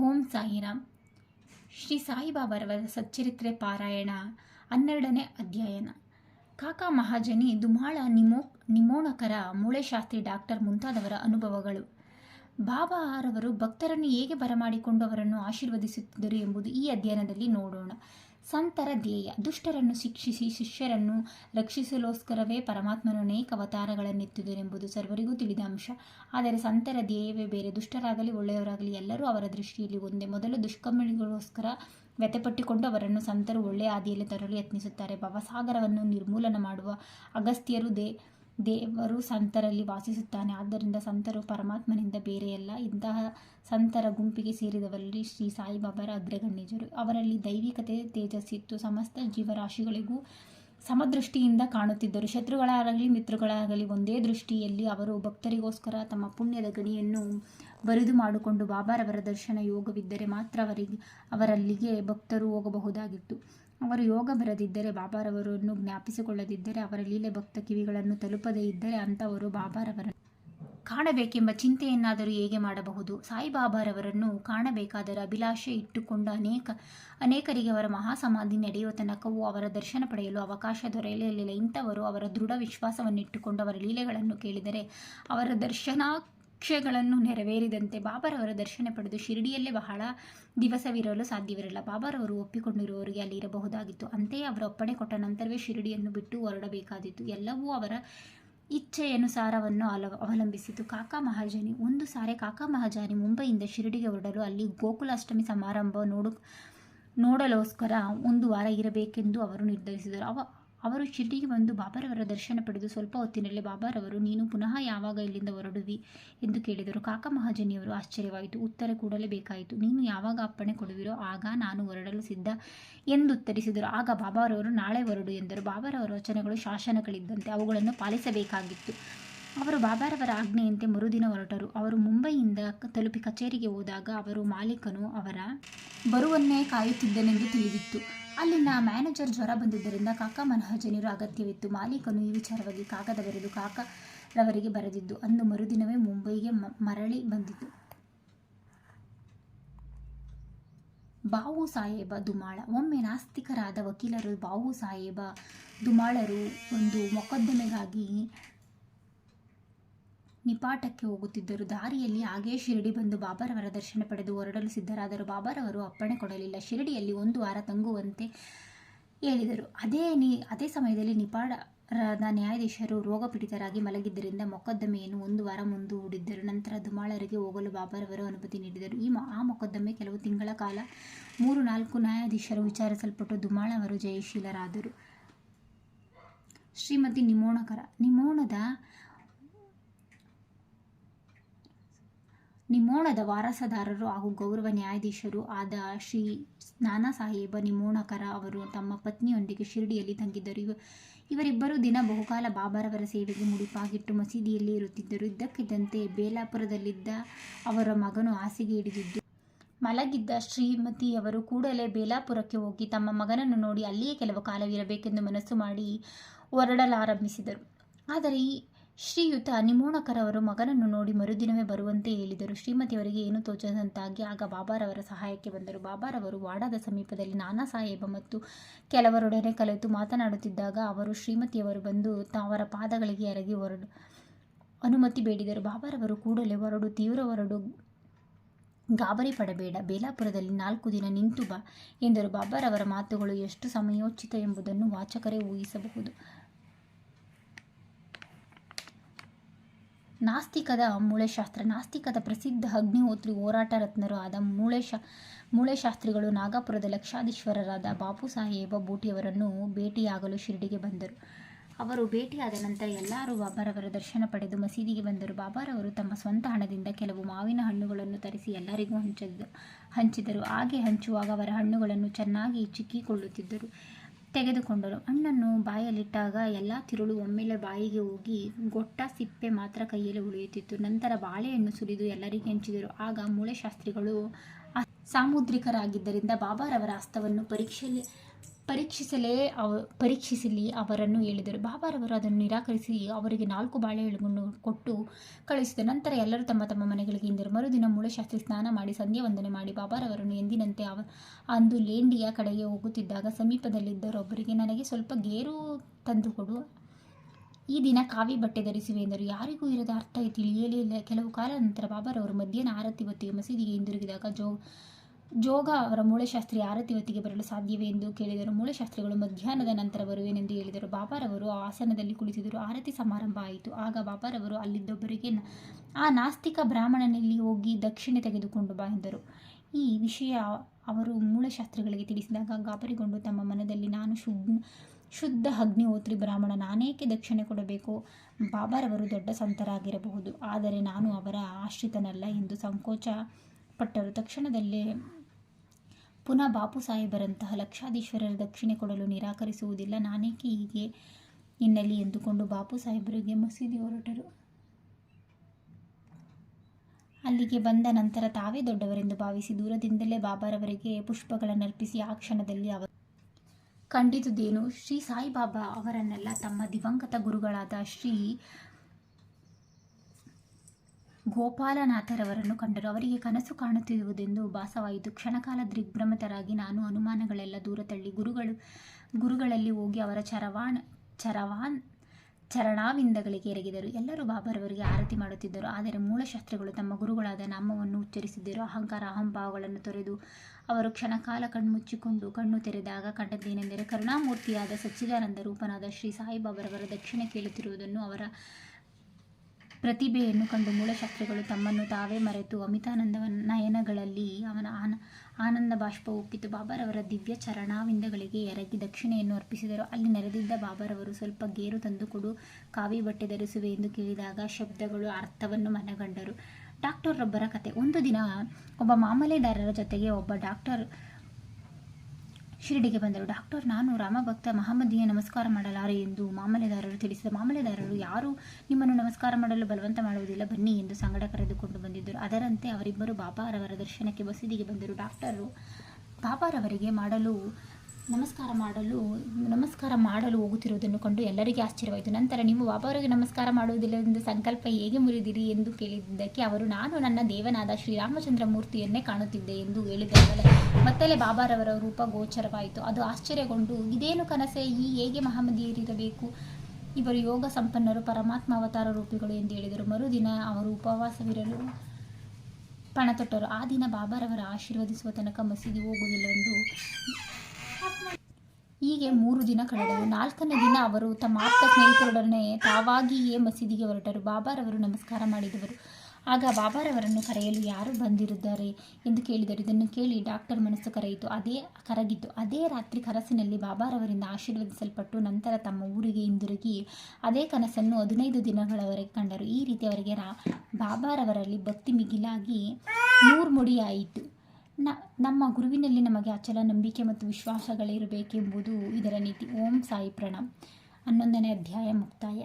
ಓಂ ಸಾಯಿರಾಮ್. ಶ್ರೀ ಸಾಯಿಬಾಬಾರವರ ಸಚ್ಚರಿತ್ರೆ ಪಾರಾಯಣ ಹನ್ನೆರಡನೇ ಅಧ್ಯಯನ. ಕಾಕಾ ಮಹಾಜನಿ ದುಮಾಳ ನಿಮೋ, ನಿಮೋಣಕರ ಮೂಳೆಶಾಸ್ತ್ರಿ ಡಾಕ್ಟರ್ ಮುಂತಾದವರ ಅನುಭವಗಳು. ಬಾಬಾ ಬಾಬಾರವರು ಭಕ್ತರನ್ನು ಹೇಗೆ ಬರಮಾಡಿಕೊಂಡು ಅವರನ್ನು ಆಶೀರ್ವದಿಸುತ್ತಿದ್ದರು ಎಂಬುದು ಈ ಅಧ್ಯಯನದಲ್ಲಿ ನೋಡೋಣ. ಸಂತರ ಧ್ಯೇಯ. ದುಷ್ಟರನ್ನು ಶಿಕ್ಷಿಸಿ, ಶಿಷ್ಯರನ್ನು ರಕ್ಷಿಸಲೋಸ್ಕರವೇ ಪರಮಾತ್ಮನು ಅನೇಕ ಅವತಾರಗಳನ್ನೆತ್ತಿದರೆಂಬುದು ಸರ್ವರಿಗೂ ತಿಳಿದ ಅಂಶ. ಆದರೆ ಸಂತರ ಧ್ಯೇಯವೇ ಬೇರೆ. ದುಷ್ಟರಾಗಲಿ, ಒಳ್ಳೆಯವರಾಗಲಿ ಎಲ್ಲರೂ ಅವರ ದೃಷ್ಟಿಯಲ್ಲಿ ಒಂದೇ. ಮೊದಲು ದುಷ್ಕರ್ಮಿಗಳಿಗೋಸ್ಕರ ವ್ಯತಪಟ್ಟಿಕೊಂಡು ಅವರನ್ನು ಸಂತರು ಒಳ್ಳೆಯ ಹಾದಿಯಲ್ಲಿ ತರಲು ಯತ್ನಿಸುತ್ತಾರೆ. ಭವಸಾಗರವನ್ನು ನಿರ್ಮೂಲನ ಮಾಡುವ ಅಗಸ್ತ್ಯರು ದೇ ದೇವರು ಸಂತರಲ್ಲಿ ವಾಸಿಸುತ್ತಾನೆ. ಆದ್ದರಿಂದ ಸಂತರು ಪರಮಾತ್ಮನಿಂದ ಬೇರೆಯಲ್ಲ. ಇಂತಹ ಸಂತರ ಗುಂಪಿಗೆ ಸೇರಿದವರಲ್ಲಿ ಶ್ರೀ ಸಾಯಿಬಾಬಾರ ಅಗ್ರಗಣ್ಯಜರು. ಅವರಲ್ಲಿ ದೈವಿಕತೆ ತೇಜಸ್ಸಿತ್ತು ಸಮಸ್ತ ಜೀವರಾಶಿಗಳಿಗೂ ಸಮದೃಷ್ಟಿಯಿಂದ ಕಾಣುತ್ತಿದ್ದರು. ಶತ್ರುಗಳಾಗಲಿ, ಮಿತ್ರಗಳಾಗಲಿ ಒಂದೇ ದೃಷ್ಟಿಯಲ್ಲಿ ಅವರು ಭಕ್ತರಿಗೋಸ್ಕರ ತಮ್ಮ ಪುಣ್ಯದ ಗಣಿಯನ್ನು ಬರಿದು ಮಾಡಿಕೊಂಡು ಬಾಬಾರವರ ದರ್ಶನ ಯೋಗವಿದ್ದರೆ ಮಾತ್ರ ಅವರಿಗೆ ಅವರಲ್ಲಿಗೆ ಭಕ್ತರು ಹೋಗಬಹುದಾಗಿತ್ತು. ಅವರು ಯೋಗ ಬರದಿದ್ದರೆ, ಬಾಬಾರವರನ್ನು ಜ್ಞಾಪಿಸಿಕೊಳ್ಳದಿದ್ದರೆ, ಅವರ ಲೀಲೆ ಭಕ್ತ ಕಿವಿಗಳನ್ನು ತಲುಪದೇ ಇದ್ದರೆ ಅಂಥವರು ಬಾಬಾರವರನ್ನು ಕಾಣಬೇಕೆಂಬ ಚಿಂತೆಯನ್ನಾದರೂ ಹೇಗೆ ಮಾಡಬಹುದು? ಸಾಯಿಬಾಬಾರವರನ್ನು ಕಾಣಬೇಕಾದರೆ ಅಭಿಲಾಷೆ ಇಟ್ಟುಕೊಂಡ ಅನೇಕ, ಅನೇಕರಿಗೆ ಅವರ ಮಹಾಸಮಾಧಿ ನಡೆಯುವ ತನಕವೂ ಅವರ ದರ್ಶನ ಪಡೆಯಲು ಅವಕಾಶ ದೊರೆಯಲಿಲ್ಲ ಇಂಥವರು ಅವರ ದೃಢ ವಿಶ್ವಾಸವನ್ನಿಟ್ಟುಕೊಂಡು ಅವರ ಲೀಲೆಗಳನ್ನು ಕೇಳಿದರೆ ಅವರ ದರ್ಶನಾಕ್ಷಗಳನ್ನು ನೆರವೇರಿದಂತೆ ಬಾಬಾರವರ ದರ್ಶನ ಪಡೆದು ಶಿರಡಿಯಲ್ಲೇ ಬಹಳ ದಿವಸವಿರಲು ಸಾಧ್ಯವಿರಲ್ಲ ಬಾಬಾರವರು ಒಪ್ಪಿಕೊಂಡಿರುವವರಿಗೆ ಅಲ್ಲಿ ಇರಬಹುದಾಗಿತ್ತು. ಅಂತೆಯೇ ಅವರ ಒಪ್ಪಣೆ ಕೊಟ್ಟ ನಂತರವೇ ಶಿರಡಿಯನ್ನು ಬಿಟ್ಟು ಹೊರಡಬೇಕಾದಿತ್ತು ಎಲ್ಲವೂ ಅವರ ಇಚ್ಛೆಯನುಸಾರವನ್ನು ಅಲ ಅವಲಂಬಿಸಿತು. ಕಾಕಾ ಮಹಾಜನಿ, ಒಂದು ಸಾರಿ ಕಾಕಾ ಮಹಾಜಾನಿ ಮುಂಬೈಯಿಂದ ಶಿರಡಿಗೆ ಹೊರಡಲು ಅಲ್ಲಿ ಗೋಕುಲಾಷ್ಟಮಿ ಸಮಾರಂಭ ನೋಡು, ನೋಡಲೋಸ್ಕರ ಒಂದು ವಾರ ಇರಬೇಕೆಂದು ಅವರು ನಿರ್ಧರಿಸಿದರು. ಅವ ಅವರು ಶಿರ್ಡಿಗೆ ಬಂದು ಬಾಬಾರವರ ದರ್ಶನ ಪಡೆದು ಸ್ವಲ್ಪ ಹೊತ್ತಿನಲ್ಲಿ ಬಾಬಾರವರು, ನೀನು ಪುನಃ ಯಾವಾಗ ಇಲ್ಲಿಂದ ಹೊರಡುವಿ? ಎಂದು ಕೇಳಿದರು. ಕಾಕ ಮಹಾಜನಿಯವರು, ಆಶ್ಚರ್ಯವಾಯಿತು. ಉತ್ತರ ಕೂಡಲೇ ಬೇಕಾಯಿತು. ನೀನು ಯಾವಾಗ ಅಪ್ಪಣೆ ಕೊಡುವಿರೋ, ಆಗ ನಾನು ಹೊರಡಲು ಸಿದ್ಧ ಎಂದು ಉತ್ತರಿಸಿದರು ಆಗ ಬಾಬಾರವರು, ನಾಳೆ ಹೊರಡು ಎಂದರು. ಬಾಬಾರವರ ವಚನಗಳು ಶಾಸನಗಳಿದ್ದಂತೆ ಅವುಗಳನ್ನು ಪಾಲಿಸಬೇಕಾಗಿತ್ತು. ಅವರು ಬಾಬಾರವರ ಆಜ್ಞೆಯಂತೆ ಮರುದಿನ ಹೊರಟರು. ಅವರು ಮುಂಬೈಯಿಂದ ತಲುಪಿ ಕಚೇರಿಗೆ ಹೋದಾಗ ಅವರು ಮಾಲೀಕನು ಅವರ ಬರುವನ್ನೇ ಕಾಯುತ್ತಿದ್ದನೆಂದು ತಿಳಿದಿತ್ತು. ಅಲ್ಲಿನ ಮ್ಯಾನೇಜರ್ ಜ್ವರ ಬಂದಿದ್ದರಿಂದ ಕಾಕಾ ಮನಹಜನಿರು ಅಗತ್ಯವಿತ್ತು. ಮಾಲೀಕನು ಈ ವಿಚಾರವಾಗಿ ಕಾಗದ ಬರೆದು ಕಾಕಾರವರಿಗೆ ಬರೆದಿದ್ದು, ಅಂದು ಮರುದಿನವೇ ಮುಂಬೈಗೆ ಮರಳಿ ಬಂದಿತು. ಬಾವು ಸಾಹೇಬ ದುಮಾಳ. ಒಮ್ಮೆ ನಾಸ್ತಿಕರಾದ ವಕೀಲರು ಬಾವು ಸಾಹೇಬ ದುಮಾಳರು ಒಂದು ಮೊಕದ್ದಮೆಗಾಗಿ ನಿಪಾಟಕ್ಕೆ ಹೋಗುತ್ತಿದ್ದರು. ದಾರಿಯಲ್ಲಿ ಹಾಗೇ ಶಿರಡಿ ಬಂದು ಬಾಬಾರವರ ದರ್ಶನ ಪಡೆದು ಹೊರಡಲು ಸಿದ್ಧರಾದರು. ಬಾಬಾರವರು ಅಪ್ಪಣೆ ಕೊಡಲಿಲ್ಲ. ಶಿರಡಿಯಲ್ಲಿ ಒಂದು ವಾರ ತಂಗುವಂತೆ ಹೇಳಿದರು. ಅದೇ ನೀ, ಅದೇ ಸಮಯದಲ್ಲಿ ನಿಪಾಡರಾದ ನ್ಯಾಯಾಧೀಶರು ರೋಗಪೀಡಿತರಾಗಿ ಮಲಗಿದ್ದರಿಂದ ಮೊಕದ್ದಮೆಯನ್ನು ಒಂದು ವಾರ ಮುಂದೂಡಿದ್ದರು. ನಂತರ ದುಮಾಳರಿಗೆ ಹೋಗಲು ಬಾಬಾರವರು ಅನುಮತಿ ನೀಡಿದರು. ಈ ಆ ಮೊಕದ್ದಮೆ ಕೆಲವು ತಿಂಗಳ ಕಾಲ ಮೂರು ನಾಲ್ಕು ನ್ಯಾಯಾಧೀಶರು ವಿಚಾರಿಸಲ್ಪಟ್ಟು ದುಮಾಳವರು ಜಯಶೀಲರಾದರು. ಶ್ರೀಮತಿ ನಿಮೋಣಕರ, ನಿಮೋಣದ ನಿಮೋಣದ ವಾರಸದಾರರು ಹಾಗೂ ಗೌರವ ನ್ಯಾಯಾಧೀಶರು ಆದ ಶ್ರೀ ನಾನಾ ಸಾಹೇಬ ನಿಮೋಣಕರ ಅವರು ತಮ್ಮ ಪತ್ನಿಯೊಂದಿಗೆ ಶಿರಡಿಯಲ್ಲಿ ತಂಗಿದ್ದರು. ಇವ ಇವರಿಬ್ಬರು ದಿನ ಬಹುಕಾಲ ಬಾಬಾರವರ ಸೇವೆಗೆ ಮುಡಿಪಾಗಿಟ್ಟು ಮಸೀದಿಯಲ್ಲಿ ಇರುತ್ತಿದ್ದರು. ಇದ್ದಕ್ಕಿದ್ದಂತೆ ಬೇಲಾಪುರದಲ್ಲಿದ್ದ ಅವರ ಮಗನು ಹಾಸಿಗೆ ಹಿಡಿದಿದ್ದು ಮಲಗಿದ್ದ ಶ್ರೀಮತಿಯವರು ಕೂಡಲೇ ಬೇಲಾಪುರಕ್ಕೆ ಹೋಗಿ ತಮ್ಮ ಮಗನನ್ನು ನೋಡಿ ಅಲ್ಲಿಯೇ ಕೆಲವು ಕಾಲವಿರಬೇಕೆಂದು ಮನಸ್ಸು ಮಾಡಿ ಹೊರಡಲಾರಂಭಿಸಿದರು. ಆದರೆ ಶ್ರೀಯುತ ನಿಮೋಣಕರವರು ಮಗನನ್ನು ನೋಡಿ ಮರುದಿನವೇ ಬರುವಂತೆ ಹೇಳಿದರು. ಶ್ರೀಮತಿಯವರಿಗೆ ಏನು ತೋಚದಂತಾಗಿ ಆಗ ಬಾಬಾರವರ ಸಹಾಯಕ್ಕೆ ಬಂದರು. ಬಾಬಾರವರು ವಾಡಾದ ಸಮೀಪದಲ್ಲಿ ನಾನಾ ಸಾಹೇಬ ಮತ್ತು ಕೆಲವರೊಡನೆ ಕಲಿತು ಮಾತನಾಡುತ್ತಿದ್ದಾಗ ಅವರು ಶ್ರೀಮತಿಯವರು ಬಂದು ತಾವರ ಪಾದಗಳಿಗೆ ಎರಗಿ ಹೊರಡು ಅನುಮತಿ ಬೇಡಿದರು. ಬಾಬಾರವರು ಕೂಡಲೇ ಹೊರಡು ತೀವ್ರ ಹೊರಡು, ಗಾಬರಿ ಪಡಬೇಡ, ಬೇಲಾಪುರದಲ್ಲಿ ನಾಲ್ಕು ದಿನ ನಿಂತು ಬಾ ಎಂದರು. ಬಾಬಾರವರ ಮಾತುಗಳು ಎಷ್ಟು ಸಮಯೋಚಿತ ಎಂಬುದನ್ನು ವಾಚಕರೇ ಊಹಿಸಬಹುದು. ನಾಸ್ತಿಕದ ಮೂಳೆಶಾಸ್ತ್ರ, ನಾಸ್ತಿಕದ ಪ್ರಸಿದ್ಧ ಅಗ್ನಿಹೋತ್ರಿ ಹೋರಾಟ ರತ್ನರು ಆದ ಮೂಳೆಶ, ಮೂಳೆಶಾಸ್ತ್ರಿಗಳು ನಾಗಪುರದ ಲಕ್ಷಾಧೀಶ್ವರರಾದ ಬಾಪು ಸಾಹೇಬ ಬೂಟಿಯವರನ್ನು ಭೇಟಿಯಾಗಲು ಶಿರಡಿಗೆ ಬಂದರು. ಅವರು ಭೇಟಿಯಾದ ನಂತರ ಎಲ್ಲರೂ ಬಾಬಾರವರ ದರ್ಶನ ಪಡೆದು ಮಸೀದಿಗೆ ಬಂದರು. ಬಾಬಾರವರು ತಮ್ಮ ಸ್ವಂತ ಹಣದಿಂದ ಕೆಲವು ಮಾವಿನ ಹಣ್ಣುಗಳನ್ನು ತರಿಸಿ ಎಲ್ಲರಿಗೂ ಹಂಚಿದ, ಹಂಚಿದರು. ಹಾಗೆ ಹಂಚುವಾಗ ಅವರ ಹಣ್ಣುಗಳನ್ನು ಚೆನ್ನಾಗಿ ಚಿಕ್ಕಿಕೊಳ್ಳುತ್ತಿದ್ದರು. ತೆಗೆದುಕೊಂಡರು. ಹಣ್ಣನ್ನು ಬಾಯಲ್ಲಿಟ್ಟಾಗ ಎಲ್ಲ ತಿರುಳು ಒಮ್ಮೆಲೆ ಬಾಯಿಗೆ ಹೋಗಿ ಗೊಟ್ಟ ಸಿಪ್ಪೆ ಮಾತ್ರ ಕೈಯಲ್ಲಿ ಉಳಿಯುತ್ತಿತ್ತು. ನಂತರ ಬಾಳೆಹಣ್ಣು ಸುರಿದು ಎಲ್ಲರಿಗೆ ಹಂಚಿದರು. ಆಗ ಮೂಳೆ ಶಾಸ್ತ್ರಿಗಳು ಸಾಮುದ್ರಿಕರಾಗಿದ್ದರಿಂದ ಬಾಬಾರವರ ಹಸ್ತವನ್ನು ಪರೀಕ್ಷೆಯಲ್ಲಿ ಪರೀಕ್ಷಿಸಲೇ ಅವ, ಪರೀಕ್ಷಿಸಲಿ ಅವರನ್ನು ಹೇಳಿದರು. ಬಾಬಾರವರು ಅದನ್ನು ನಿರಾಕರಿಸಿ ಅವರಿಗೆ ನಾಲ್ಕು ಬಾಳೆಹಣ್ಣುಗಳನ್ನು ಕೊಟ್ಟು ಕಳುಹಿಸಿದ ನಂತರ ಎಲ್ಲರೂ ತಮ್ಮ ತಮ್ಮ ಮನೆಗಳಿಗೆ ಹಿಂದಿರು. ಮರುದಿನ ಮೂಳೆಶಾಸ್ತ್ರಿ ಸ್ನಾನ ಮಾಡಿ ಸಂಧ್ಯಾ ವಂದನೆ ಮಾಡಿ ಬಾಬಾರವರನ್ನು ಎಂದಿನಂತೆ ಅವ, ಅಂದು ಲೇಂಡಿಯ ಕಡೆಗೆ ಹೋಗುತ್ತಿದ್ದಾಗ ಸಮೀಪದಲ್ಲಿದ್ದರೊಬ್ಬರಿಗೆ ನನಗೆ ಸ್ವಲ್ಪ ಗೇರು ತಂದುಕೊಡು ಈ ದಿನ ಕಾವಿ ಬಟ್ಟೆ ಧರಿಸಿವೆ ಎಂದರು. ಯಾರಿಗೂ ಇರದ ಅರ್ಥ ತಿಳಿಯಲೇ ಇಲ್ಲ. ಕೆಲವು ಕಾಲ ನಂತರ ಬಾಬಾರವರು ಮಧ್ಯಾಹ್ನ ಆರತಿ ಹೊತ್ತಿಗೆ ಮಸೀದಿಗೆ ಹಿಂದಿರುಗಿದಾಗ ಜೋ ಜೋಗ ಅವರ ಮೂಳೆಶಾಸ್ತ್ರಿ ಆರತಿ ಹೊತ್ತಿಗೆ ಬರಲು ಸಾಧ್ಯವೇ ಎಂದು ಕೇಳಿದರು. ಮೂಳೆಶಾಸ್ತ್ರಿಗಳು ಮಧ್ಯಾಹ್ನದ ನಂತರ ಬರುವೇನೆಂದು ಹೇಳಿದರು. ಬಾಬಾರವರು ಆಸನದಲ್ಲಿ ಕುಳಿತಿದ್ದರು. ಆರತಿ ಸಮಾರಂಭ ಆಯಿತು. ಆಗ ಬಾಬಾರವರು ಅಲ್ಲಿದ್ದೊಬ್ಬರಿಗೆ ಆ ನಾಸ್ತಿಕ ಬ್ರಾಹ್ಮಣನಲ್ಲಿ ಹೋಗಿ ದಕ್ಷಿಣೆ ತೆಗೆದುಕೊಂಡು ಬಾ ಎಂದರು. ಈ ವಿಷಯ ಅವರು ಮೂಳೆಶಾಸ್ತ್ರಿಗಳಿಗೆ ತಿಳಿಸಿದಾಗ, ಗಾಬರಿಗೊಂಡು ತಮ್ಮ ಮನದಲ್ಲಿ, ನಾನು ಶುದ್ಧ ಶುದ್ಧ ಅಗ್ನಿಹೋತ್ರಿ ಬ್ರಾಹ್ಮಣ, ನಾನೇಕೆ ದಕ್ಷಿಣೆ ಕೊಡಬೇಕು? ಬಾಬಾರವರು ದೊಡ್ಡ ಸಂತರಾಗಿರಬಹುದು. ಆದರೆ ನಾನು ಅವರ ಆಶ್ರಿತನಲ್ಲ ಎಂದು ಸಂಕೋಚ ಪಟ್ಟರು ತಕ್ಷಣದಲ್ಲೇ ಪುನಃ ಬಾಪು ಸಾಹೇಬರಂತಹ ಲಕ್ಷಾಧೀಶ್ವರರ ದಕ್ಷಿಣೆ ಕೊಡಲು ನಿರಾಕರಿಸುವುದಿಲ್ಲ. ನಾನೇಕೆ ಹೀಗೆ ಎನ್ನಲಿ ಎಂದುಕೊಂಡು ಬಾಪು ಸಾಹೇಬರಿಗೆ ಮಸೀದಿ ಹೊರಟರು. ಅಲ್ಲಿಗೆ ಬಂದ ನಂತರ ತಾವೇ ದೊಡ್ಡವರೆಂದು ಭಾವಿಸಿ ದೂರದಿಂದಲೇ ಬಾಬಾರವರಿಗೆ ಪುಷ್ಪಗಳನ್ನರ್ಪಿಸಿ ಆ ಕ್ಷಣದಲ್ಲಿ ಅವರು ಖಂಡಿತದೇನು ಶ್ರೀ ಸಾಯಿಬಾಬಾ ಅವರನ್ನೆಲ್ಲ ತಮ್ಮ ದಿವಂಗತ ಗುರುಗಳಾದ ಶ್ರೀ ಗೋಪಾಲನಾಥರವರನ್ನು ಕಂಡರು. ಅವರಿಗೆ ಕನಸು ಕಾಣುತ್ತಿರುವುದೆಂದು ಭಾಸವಾಯಿತು. ಕ್ಷಣಕಾಲ ದಿಗ್ಭ್ರಮಿತರಾಗಿ ನಾನು ಅನುಮಾನಗಳೆಲ್ಲ ದೂರ ತಳ್ಳಿ ಗುರುಗಳು, ಗುರುಗಳಲ್ಲಿ ಹೋಗಿ ಅವರ ಚರವಾಣ, ಚರವಾನ್, ಚರಣಾವಿಂದಗಳಿಗೆ ಎರಗಿದರು. ಎಲ್ಲರೂ ಬಾಬರವರಿಗೆ ಆರತಿ ಮಾಡುತ್ತಿದ್ದರು. ಆದರೆ ಮೂಲಶಾಸ್ತ್ರಗಳು ತಮ್ಮ ಗುರುಗಳಾದ ನಾಮವನ್ನು ಉಚ್ಚರಿಸಿದ್ದರು. ಅಹಂಕಾರ, ಅಹಂಭಾವಗಳನ್ನು ತೊರೆದು ಅವರು ಕ್ಷಣಕಾಲ ಕಣ್ಮುಚ್ಚಿಕೊಂಡು ಕಣ್ಣು ತೆರೆದಾಗ ಕಂಡದ್ದೇನೆಂದರೆ, ಕರುಣಾಮೂರ್ತಿಯಾದ ಸಚ್ಚಿದಾನಂದ ರೂಪನಾದ ಶ್ರೀ ಸಾಯಿಬಾಬರವರ ದಕ್ಷಿಣ ಕೇಳುತ್ತಿರುವುದನ್ನು ಅವರ ಪ್ರತಿಭೆಯನ್ನು ಕಂಡು ಮೂಲಶಾಸ್ತ್ರಿಗಳು ತಮ್ಮನ್ನು ತಾವೇ ಮರೆತು ಅಮಿತಾನಂದ ನಯನಗಳಲ್ಲಿ ಅವನ ಆನ, ಆನಂದ ಬಾಷ್ಪ ಉಕ್ಕಿತು ಬಾಬಾರವರ ದಿವ್ಯ ಚರಣಾವಿಂದಗಳಿಗೆ ಎರಗಿ ದಕ್ಷಿಣೆಯನ್ನು ಅರ್ಪಿಸಿದರು. ಅಲ್ಲಿ ನೆರೆದಿದ್ದ ಬಾಬಾರವರು ಸ್ವಲ್ಪ ಗೇರು ತಂದುಕೊಡು ಕಾವಿ ಬಟ್ಟೆ ಧರಿಸುವೆ ಎಂದು ಕೇಳಿದಾಗ ಶಬ್ದಗಳು ಅರ್ಥವನ್ನು ಮನಗಂಡರು. ಡಾಕ್ಟರೊಬ್ಬರ ಕತೆ. ಒಂದು ದಿನ ಒಬ್ಬ ಮಾಮಲೆದಾರರ ಜೊತೆಗೆ ಒಬ್ಬ ಡಾಕ್ಟರ್ ಶಿರಡಿಗೆ ಬಂದರು. ಡಾಕ್ಟರ್ ನಾನು ರಾಮಭಕ್ತ ಮಹಮ್ಮದಿಯ ನಮಸ್ಕಾರ ಮಾಡಲಾರೆ ಎಂದು ಮಾಮಲೆದಾರರು ತಿಳಿಸಿದ ಮಾಮಲೆದಾರರು, ಯಾರು ನಿಮ್ಮನ್ನು ನಮಸ್ಕಾರ ಮಾಡಲು ಬಲವಂತ ಮಾಡುವುದಿಲ್ಲ, ಬನ್ನಿ ಎಂದು ಸಂಗಡ ಕರೆದುಕೊಂಡು ಬಂದಿದ್ದರು. ಅದರಂತೆ ಅವರಿಬ್ಬರು ಬಾಬಾರವರ ದರ್ಶನಕ್ಕೆ ಬಸಿದಿಗೆ ಬಂದರು. ಡಾಕ್ಟರು ಬಾಬಾರವರಿಗೆ ಮಾಡಲು ನಮಸ್ಕಾರ ಮಾಡಲು ನಮಸ್ಕಾರ ಮಾಡಲು ಹೋಗುತ್ತಿರುವುದನ್ನು ಕಂಡು ಎಲ್ಲರಿಗೆ ಆಶ್ಚರ್ಯವಾಯಿತು. ನಂತರ ನೀವು ಬಾಬಾವರಿಗೆ ನಮಸ್ಕಾರ ಮಾಡುವುದಿಲ್ಲ ಎಂದು ಸಂಕಲ್ಪ ಹೇಗೆ ಮುರಿದಿರಿ ಎಂದು ಕೇಳಿದ್ದಕ್ಕೆ ಅವರು, ನಾನು ನನ್ನ ದೇವನಾದ ಶ್ರೀರಾಮಚಂದ್ರ ಮೂರ್ತಿಯನ್ನೇ ಕಾಣುತ್ತಿದ್ದೆ ಎಂದು ಹೇಳಿದಾಗಲೇ ಮತ್ತಲೇ ಬಾಬಾರವರ ರೂಪ ಗೋಚರವಾಯಿತು. ಅದು ಆಶ್ಚರ್ಯಗೊಂಡು, ಇದೇನು ಕನಸೆ, ಈ ಹೇಗೆ ಮಹಮದಿಯರಿರಬೇಕು? ಇವರು ಯೋಗ ಸಂಪನ್ನರು, ಪರಮಾತ್ಮ ಅವತಾರ ರೂಪಿಗಳು ಎಂದು ಹೇಳಿದರು. ಮರುದಿನ ಅವರು ಉಪವಾಸವಿರಲು ಪಣತೊಟ್ಟರು. ಆ ದಿನ ಬಾಬಾರವರ ಆಶೀರ್ವದಿಸುವ ತನಕ ಮಸೀದಿ ಹೋಗುವುದಿಲ್ಲವೆಂದು ಹೀಗೆ ಮೂರು ದಿನ ಕಳೆದವು. ನಾಲ್ಕನೇ ದಿನ ಅವರು ತಮ್ಮ ಆಪ್ತ ಸ್ನೇಹಿತರೊಡನೆ ತಾವಾಗಿಯೇ ಮಸೀದಿಗೆ ಹೊರಟರು. ಬಾಬಾರವರು ನಮಸ್ಕಾರ ಮಾಡಿದವರು. ಆಗ ಬಾಬಾರವರನ್ನು ಕರೆಯಲು ಯಾರು ಬಂದಿರುತ್ತಾರೆ ಎಂದು ಕೇಳಿದರು. ಇದನ್ನು ಕೇಳಿ ಡಾಕ್ಟರ್ ಮನಸ್ಸು ಕರೆಯಿತು. ಅದೇ ಕರಗಿತು. ಅದೇ ರಾತ್ರಿ ಕನಸಿನಲ್ಲಿ ಬಾಬಾರವರಿಂದ ಆಶೀರ್ವದಿಸಲ್ಪಟ್ಟು ನಂತರ ತಮ್ಮ ಊರಿಗೆ ಹಿಂದಿರುಗಿ ಅದೇ ಕನಸನ್ನು ಹದಿನೈದು ದಿನಗಳವರೆಗೆ ಕಂಡರು. ಈ ರೀತಿ ಅವರಿಗೆ ರಾ ಬಾಬಾರವರಲ್ಲಿ ಭಕ್ತಿ ಮಿಗಿಲಾಗಿ ನೂರ್ಮುಡಿಯಾಯಿತು ನ, ನಮ್ಮ ಗುರುವಿನಲ್ಲಿ ನಮಗೆ ಅಚಲ ನಂಬಿಕೆ ಮತ್ತು ವಿಶ್ವಾಸಗಳಿರಬೇಕೆಂಬುದು ಇದರ ನೀತಿ. ಓಂ ಸಾಯಿ ಪ್ರಣಾಮ್. ಹನ್ನೊಂದನೇ ಅಧ್ಯಾಯ ಮುಕ್ತಾಯ.